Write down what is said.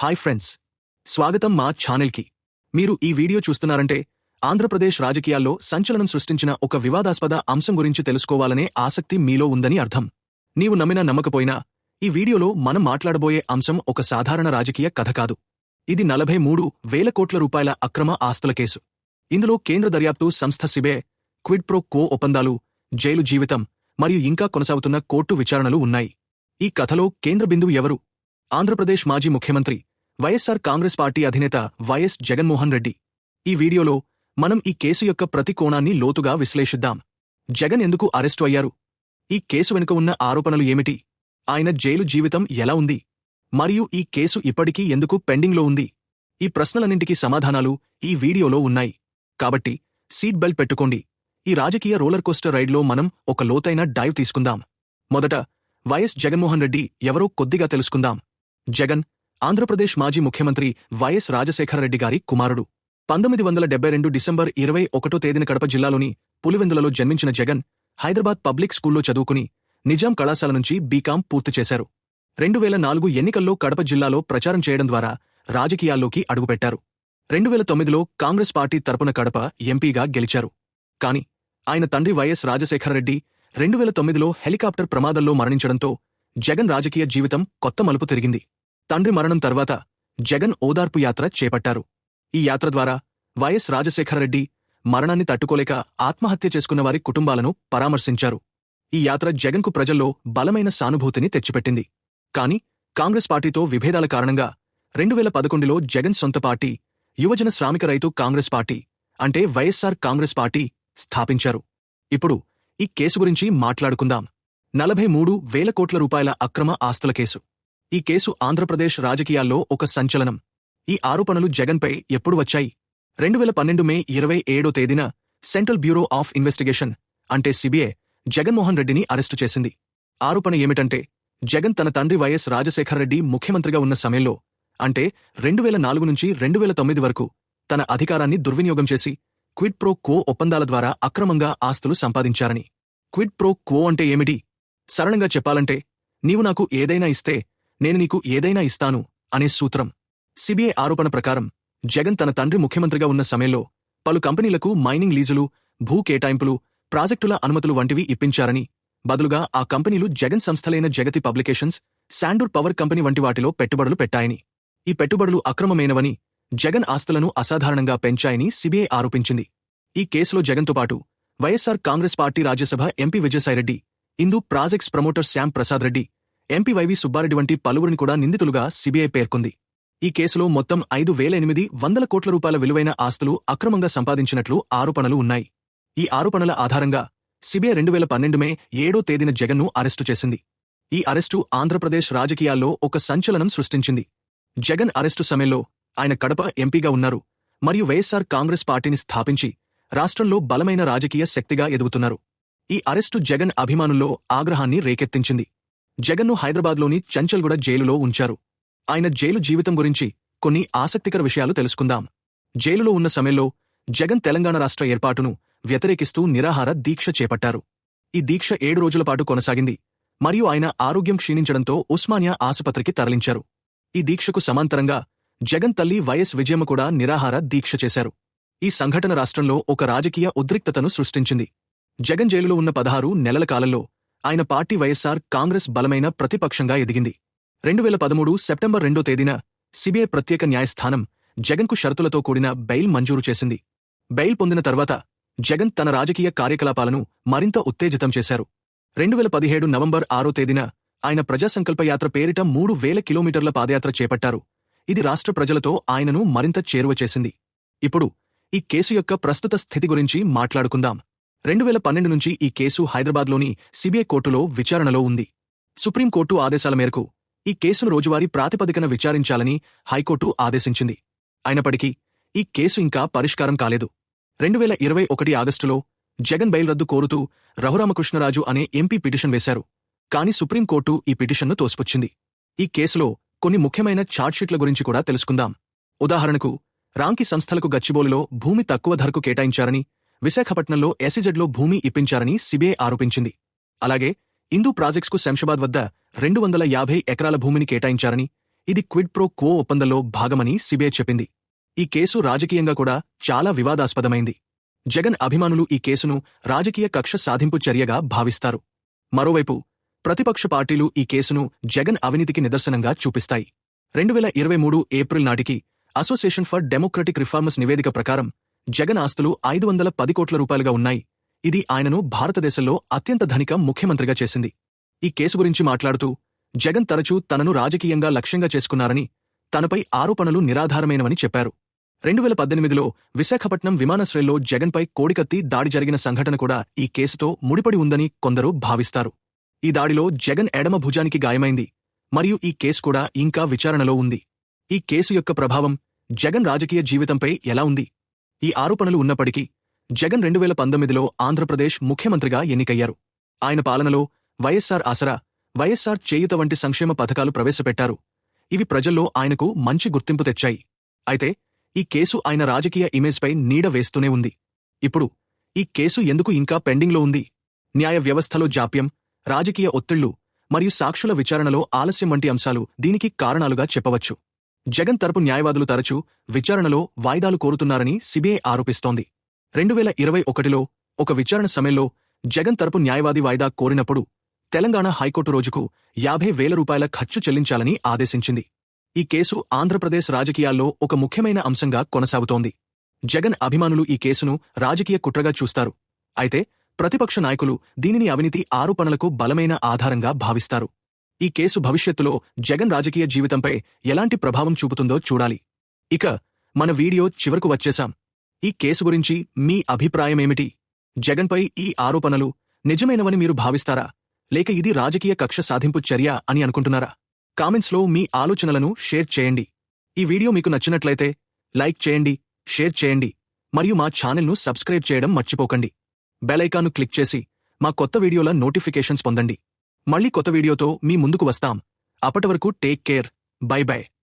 Hi friends. స్వాగతం మా ఛానల్కి. మీరు ఈ వీడియో చూస్తున్నారంటే ఆంధ్రప్రదేశ్ రాజకీయాల్లో సంచలనం సృష్టించిన ఒక వివాదాస్పద అంశం గురించి తెలుసుకోవాలనే ఆసక్తి మీలో ఉందని అర్థం. నీవు నమ్మినా నమ్మకపోయినా ఈ వీడియోలో మనం మాట్లాడబోయే అంశం ఒక సాధారణ రాజకీయ కథ కాదు. ఇది నలభై మూడు వేల కోట్ల రూపాయల అక్రమ ఆస్తుల కేసు. ఇందులో కేంద్ర దర్యాప్తు సంస్థ సిబే క్విడ్ ప్రో కో ఒప్పందాలు జైలు జీవితం మరియు ఇంకా కొనసాగుతున్న కోర్టు విచారణలు ఉన్నాయి. ఈ కథలో కేంద్ర బిందువు ఎవరు? ఆంధ్రప్రదేశ్ మాజీ ముఖ్యమంత్రి వైఎస్సార్ కాంగ్రెస్ పార్టీ అధినేత వైఎస్ జగన్మోహన్ రెడ్డి. ఈ వీడియోలో మనం ఈ కేసు యొక్క ప్రతి కోణాన్ని లోతుగా విశ్లేషిద్దాం. జగన్ ఎందుకు అరెస్టు అయ్యారు? ఈ కేసు వెనుక ఉన్న ఆరోపణలు ఏమిటి? ఆయన జైలు జీవితం ఎలా ఉంది? మరియు ఈ కేసు ఇప్పటికీ ఎందుకు పెండింగ్లో ఉంది? ఈ ప్రశ్నలన్నింటికీ సమాధానాలు ఈ వీడియోలో ఉన్నాయి. కాబట్టి సీట్ బెల్ట్ పెట్టుకోండి. ఈ రాజకీయ రోలర్ కోస్టర్ రైడ్లో మనం ఒక లోతైన డైవ్ తీసుకుందాం. మొదట వైఎస్ జగన్మోహన్ రెడ్డి ఎవరో కొద్దిగా తెలుసుకుందాం. జగన్ ఆంధ్రప్రదేశ్ మాజీ ముఖ్యమంత్రి వైఎస్ రాజశేఖరరెడ్డి గారి కుమారుడు. పంతొమ్మిది వందల డెబ్బై రెండు డిసెంబర్ ఇరవై ఒకటో తేదీన కడప జిల్లాలోని పులివెందులలో జన్మించిన జగన్ హైదరాబాద్ పబ్లిక్ స్కూల్లో చదువుకుని నిజాం కళాశాల నుంచి బీకాం పూర్తి చేశారు. రెండు వేల నాలుగు ఎన్నికల్లో కడప జిల్లాలో ప్రచారం చేయడం ద్వారా రాజకీయాల్లోకి అడుగుపెట్టారు. రెండు వేల తొమ్మిదిలో కాంగ్రెస్ పార్టీ తరపున కడప ఎంపీగా గెలిచారు. కాని ఆయన తండ్రి వైఎస్ రాజశేఖరరెడ్డి రెండు వేల తొమ్మిదిలో హెలికాప్టర్ ప్రమాదంలో మరణించడంతో జగన్ రాజకీయ జీవితం కొత్త మలుపు తిరిగింది. తండ్రి మరణం తర్వాత జగన్ ఓదార్పు యాత్ర చేపట్టారు. ఈ యాత్ర ద్వారా వైఎస్ రాజశేఖరరెడ్డి మరణాన్ని తట్టుకోలేక ఆత్మహత్య చేసుకున్న వారి కుటుంబాలను పరామర్శించారు. ఈ యాత్ర జగన్కు ప్రజల్లో బలమైన సానుభూతిని తెచ్చిపెట్టింది. కాని కాంగ్రెస్ పార్టీతో విభేదాల కారణంగా రెండు వేల పదకొండులో జగన్ సొంత పార్టీ యువజన శ్రామిక రైతు కాంగ్రెస్ పార్టీ అంటే వైఎస్సార్ కాంగ్రెస్ పార్టీ స్థాపించారు. ఇప్పుడు ఈ కేసు గురించి మాట్లాడుకుందాం. నలభై మూడు వేల కోట్ల రూపాయల అక్రమ ఆస్తుల కేసు. ఈ కేసు ఆంధ్రప్రదేశ్ రాజకీయాల్లో ఒక సంచలనం. ఈ ఆరోపణలు జగన్పై ఎప్పుడు వచ్చాయి? రెండు వేల పన్నెండు మే ఇరవై ఏడో తేదీన సెంట్రల్ బ్యూరో ఆఫ్ ఇన్వెస్టిగేషన్ అంటే సిబిఐ జగన్మోహన్ రెడ్డిని అరెస్టు చేసింది. ఆరోపణ ఏమిటంటే జగన్ తన తండ్రి వైఎస్ రాజశేఖర్ రెడ్డి ముఖ్యమంత్రిగా ఉన్న సమయంలో అంటే రెండు వేల నాలుగు నుంచి రెండు వేల తొమ్మిది వరకు తన అధికారాన్ని దుర్వినియోగం చేసి క్విడ్ ప్రో కో ఒప్పందాల ద్వారా అక్రమంగా ఆస్తులు సంపాదించారని. క్విడ్ ప్రో క్వో అంటే ఏమిటి? సరళంగా చెప్పాలంటే నీవు నాకు ఏదైనా ఇస్తే నేను నీకు ఏదైనా ఇస్తాను అనే సూత్రం. సిబిఐ ఆరోపణ ప్రకారం జగన్ తన తండ్రి ముఖ్యమంత్రిగా ఉన్న సమయంలో పలు కంపెనీలకు మైనింగ్ లీజులు భూ కేటాయింపులు ప్రాజెక్టుల అనుమతులు వంటివి ఇప్పించారని బదులుగా ఆ కంపెనీలు Jagan సంస్థలైన Jagati publications Sandur power company వంటి వాటిలో పెట్టుబడులు పెట్టాయని. ఈ పెట్టుబడులు అక్రమమైనవని జగన్ ఆస్తులను అసాధారణంగా పెంచాయని సిబిఐ ఆరోపించింది. ఈ కేసులో జగన్తో పాటు YSR Congress party Rajya Sabha MP Vijayasaireddy Indu projects promoter Shyam Prasad Reddy MP YV Subbareddy వంటి పలువురిని కూడా నిందితులుగా సిబిఐ పేర్కొంది. ఈ కేసులో మొత్తం ఐదు వేల ఎనిమిది వందల కోట్ల రూపాయల విలువైన ఆస్తులు అక్రమంగా సంపాదించినట్లు ఆరోపణలు ఉన్నాయి. ఈ ఆరోపణల ఆధారంగా సిబిఐ రెండు వేల పన్నెండు మే ఏడో తేదీన జగన్ను అరెస్టు చేసింది. ఈ అరెస్టు ఆంధ్రప్రదేశ్ రాజకీయాల్లో ఒక సంచలనం సృష్టించింది. జగన్ అరెస్టు సమయంలో ఆయన కడప ఎంపీగా ఉన్నారు. మరియు వైఎస్సార్ కాంగ్రెస్ పార్టీని స్థాపించి రాష్ట్రంలో బలమైన రాజకీయ శక్తిగా ఎదుగుతున్నారు. ఈ అరెస్టు జగన్ అభిమానుల్లో ఆగ్రహాన్ని రేకెత్తించింది. జగన్ను హైదరాబాద్లోని చంచల్గూడ జైలులో ఉంచారు. ఆయన జైలు జీవితం గురించి కొన్ని ఆసక్తికర విషయాలు తెలుసుకుందాం. జైలులో ఉన్న సమయంలో జగన్ తెలంగాణ రాష్ట్ర ఏర్పాటును వ్యతిరేకిస్తూ నిరాహార దీక్ష చేపట్టారు. ఈ దీక్ష ఏడు రోజుల పాటు కొనసాగింది. మరియు ఆయన ఆరోగ్యం క్షీణించడంతో ఉస్మానియా ఆసుపత్రికి తరలించారు. ఈ దీక్షకు సమాంతరంగా జగన్ తల్లి వైఎస్ విజయమ్మ కూడా నిరాహార దీక్ష చేశారు. ఈ సంఘటన రాష్ట్రంలో ఒక రాజకీయ ఉద్రిక్తతను సృష్టించింది. జగన్ జైలులో ఉన్న పదహారు నెలల కాలంలో ఆయన పార్టీ వైఎస్సార్ కాంగ్రెస్ బలమైన ప్రతిపక్షంగా ఎదిగింది. రెండు వేల పదమూడు సెప్టెంబర్ రెండో తేదీన సిబిఐ ప్రత్యేక న్యాయస్థానం జగన్కు షరతులతో కూడిన బెయిల్ మంజూరు చేసింది. బెయిల్ పొందిన తర్వాత జగన్ తన రాజకీయ కార్యకలాపాలను మరింత ఉత్తేజితం చేశారు. రెండు వేల పదిహేడు నవంబర్ ఆరో తేదీన ఆయన ప్రజాసంకల్ప యాత్ర పేరిట మూడు వేల కిలోమీటర్ల పాదయాత్ర చేపట్టారు. ఇది రాష్ట్ర ప్రజలతో ఆయనను మరింత చేరువ చేసింది. ఇప్పుడు ఈ కేసు యొక్క ప్రస్తుత స్థితి గురించి మాట్లాడుకుందాం. రెండు వేల పన్నెండు నుంచి ఈ కేసు హైదరాబాద్లోని సిబిఐ కోర్టులో విచారణలో ఉంది. సుప్రీంకోర్టు ఆదేశాల మేరకు ఈ కేసును రోజువారీ ప్రాతిపదికన విచారించాలని హైకోర్టు ఆదేశించింది. అయినప్పటికీ ఈ కేసు ఇంకా పరిష్కారం కాలేదు. రెండు వేల ఇరవై ఒకటి ఆగస్టులో జగన్ బెయిల్ రద్దు కోరుతూ రఘురామకృష్ణరాజు అనే ఎంపీ పిటిషన్ వేశారు. కాని సుప్రీంకోర్టు ఈ పిటిషన్ను తోసిపుచ్చింది. ఈ కేసులో కొన్ని ముఖ్యమైన ఛార్జ్షీట్ల గురించి కూడా తెలుసుకుందాం. ఉదాహరణకు రాంకి సంస్థలకు గచ్చిబోలులో భూమి తక్కువ ధరకు కేటాయించారని విశాఖపట్నంలో ఎసిజెడ్లో భూమి ఇప్పించారని సిబిఐ ఆరోపించింది. అలాగే ఇందూ ప్రాజెక్ట్స్కు శంషాబాద్ వద్ద రెండు వందల యాభై ఎకరాల భూమిని కేటాయించారని ఇది క్విడ్ ప్రో కో ఒప్పందంలో భాగమని సిబిఐ చెప్పింది. ఈ కేసు రాజకీయంగా కూడా చాలా వివాదాస్పదమైంది. జగన్ అభిమానులు ఈ కేసును రాజకీయ కక్ష సాధింపు చర్యగా భావిస్తారు. మరోవైపు ప్రతిపక్ష పార్టీలు ఈ కేసును జగన్ అవినీతికి నిదర్శనంగా చూపిస్తాయి. రెండు వేల ఇరవై మూడు ఏప్రిల్ నాటికి అసోసియేషన్ ఫర్ డెమోక్రటిక్ రిఫార్మర్స్ నివేదిక ప్రకారం జగన్ ఆస్తులు ఐదు వందల పది కోట్ల రూపాయలుగా ఉన్నాయి. ఇది ఆయనను భారతదేశంలో అత్యంత ధనిక ముఖ్యమంత్రిగా చేసింది. ఈ కేసు గురించి మాట్లాడుతూ జగన్ తరచూ తనను రాజకీయంగా లక్ష్యంగా చేసుకున్నారని తనపై ఆరోపణలు నిరాధారమైనవని చెప్పారు. రెండు వేల పద్దెనిమిదిలో విశాఖపట్నం విమానాశ్రయంలో జగన్పై కోడికత్తి దాడి జరిగిన సంఘటన కూడా ఈ కేసుతో ముడిపడి ఉందని కొందరు భావిస్తారు. ఈ దాడిలో జగన్ ఎడమ భుజానికి గాయమైంది. మరియు ఈ కేసు కూడా ఇంకా విచారణలో ఉంది. ఈ కేసు యొక్క ప్రభావం జగన్ రాజకీయ జీవితంపై ఎలా ఉంది? ఈ ఆరోపణలు ఉన్నప్పటికీ జగన్ రెండు వేల పంతొమ్మిదిలో ఆంధ్రప్రదేశ్ ముఖ్యమంత్రిగా ఎన్నికయ్యారు. ఆయన పాలనలో వైఎస్సార్ ఆసరా వైఎస్సార్ చేయుత వంటి సంక్షేమ పథకాలు ప్రవేశపెట్టారు. ఇవి ప్రజల్లో ఆయనకు మంచి గుర్తింపు తెచ్చాయి. అయితే ఈ కేసు ఆయన రాజకీయ ఇమేజ్పై నీడ వేస్తూనే ఉంది. ఇప్పుడు ఈ కేసు ఎందుకు ఇంకా పెండింగ్లో ఉంది? న్యాయ వ్యవస్థలో జాప్యం రాజకీయ ఒత్తిళ్ళు మరియు సాక్షుల విచారణలో ఆలస్యం వంటి అంశాలు దీనికి కారణాలుగా చెప్పవచ్చు. జగన్ తరపు న్యాయవాదులు తరచూ విచారణలో వాయిదాలు కోరుతున్నారని సిబిఐ ఆరోపిస్తోంది. రెండు వేల ఇరవై ఒకటిలో ఒక విచారణ సమయంలో జగన్ తరపు న్యాయవాది వాయిదా కోరినప్పుడు తెలంగాణ హైకోర్టు రోజుకు యాభై వేల రూపాయల ఖర్చు చెల్లించాలని ఆదేశించింది. ఈ కేసు ఆంధ్రప్రదేశ్ రాజకీయాల్లో ఒక ముఖ్యమైన అంశంగా కొనసాగుతోంది. జగన్ అభిమానులు ఈ కేసును రాజకీయ కుట్రగా చూస్తారు. అయితే ప్రతిపక్ష నాయకులు దీనిని అవినీతి ఆరోపణలకు బలమైన ఆధారంగా భావిస్తారు. ఈ కేసు భవిష్యత్తులో జగన్ రాజకీయ జీవితంపై ఎలాంటి ప్రభావం చూపుతుందో చూడాలి. ఇక మన వీడియో చివరకు వచ్చేశాం. ఈ కేసు గురించి మీ అభిప్రాయమేమిటి? జగన్పై ఈ ఆరోపణలు నిజమైనవని మీరు భావిస్తారా? లేక ఇది రాజకీయ కక్ష సాధింపు చర్య అని అనుకుంటున్నారా? కామెంట్స్లో మీ ఆలోచనలను షేర్ చేయండి. ఈ వీడియో మీకు నచ్చినట్లయితే లైక్ చేయండి షేర్ చేయండి మరియు మా ఛానల్ను సబ్స్క్రైబ్ చేయడం మర్చిపోకండి. బెలైకాను క్లిక్ చేసి మా కొత్త వీడియోల నోటిఫికేషన్స్ పొందండి. మళ్ళీ కొత్త వీడియోతో మీ ముందుకు వస్తాం. అప్పటి వరకు టేక్ కేర్ బై బై